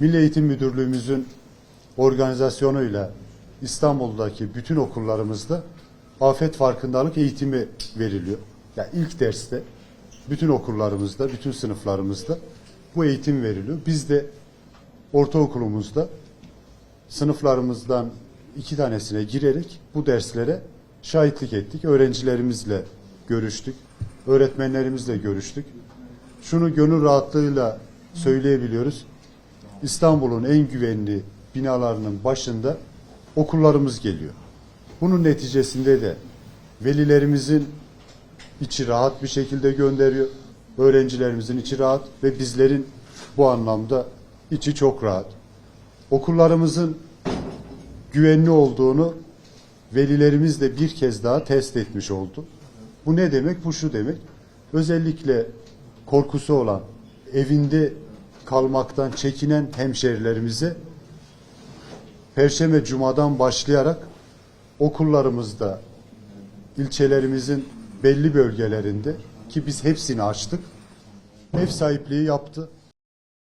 Milli Eğitim Müdürlüğümüzün organizasyonuyla İstanbul'daki bütün okullarımızda afet farkındalık eğitimi veriliyor. Ya ilk derste bütün okullarımızda, bütün sınıflarımızda bu eğitim veriliyor. Biz de ortaokulumuzda sınıflarımızdan iki tanesine girerek bu derslere şahitlik ettik. Öğrencilerimizle görüştük. Öğretmenlerimizle görüştük. Şunu gönül rahatlığıyla söyleyebiliyoruz. İstanbul'un en güvenli binalarının başında okullarımız geliyor. Bunun neticesinde de velilerimizin içi rahat bir şekilde gönderiyor. Öğrencilerimizin içi rahat ve bizlerin bu anlamda içi çok rahat. Okullarımızın güvenli olduğunu velilerimiz de bir kez daha test etmiş oldu. Bu ne demek? Bu şu demek. Özellikle korkusu olan, evinde kalmaktan çekinen hemşerilerimize Perşembe Cuma'dan başlayarak okullarımızda, ilçelerimizin belli bölgelerinde ki biz hepsini açtık, ev sahipliği yaptı.